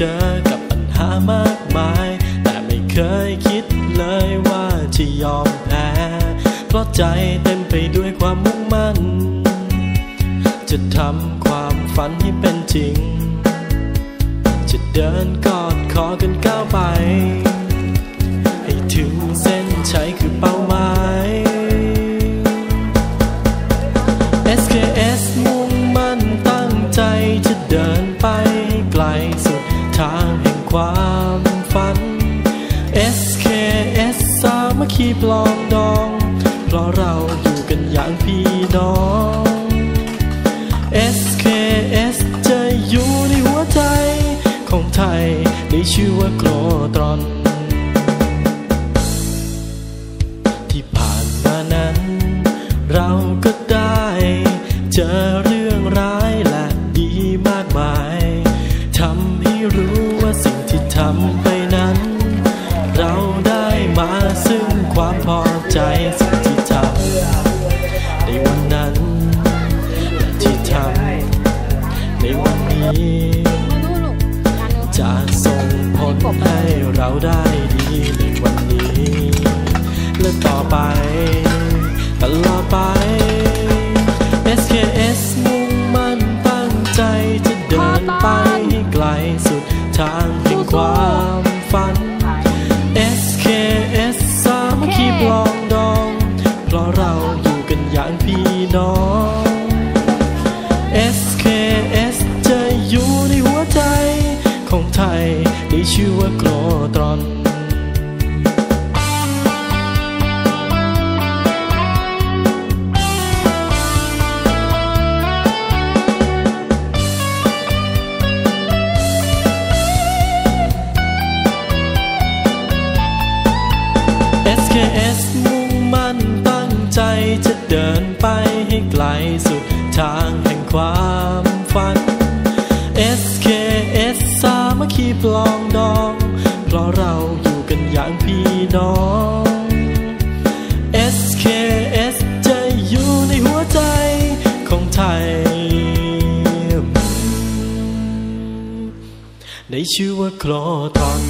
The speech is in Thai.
เจอกับปัญหามากมาย แต่ไม่เคยคิดเลยว่าจะยอมแพ้ เพราะใจเต็มไปด้วยความมุ่งมั่น จะทำความฝันให้เป็นจริง จะเดินกอดขอกันก้าวไป ที่ปลองดอง เพราะเราอยู่กันอย่างพี่น้อง SKS จะอยู่ในหัวใจ ของไทยได้ชื่อว่าโกรตรอน ที่ผ่านมานั้น เราก็ จะส่งผลให้เราได้ดีในวันนี้ และต่อไป ตลอดไป ชื่อว่าโกรตรอน SKS มุ่งมั่นตั้งใจจะเดินไปให้ไกลสุดทางแห่งความ ปลองดอง เพราะเราอยู่กันอย่างพี่น้อง SKS จะอยู่ในหัวใจของไทย ในชื่อว่าคลอทอน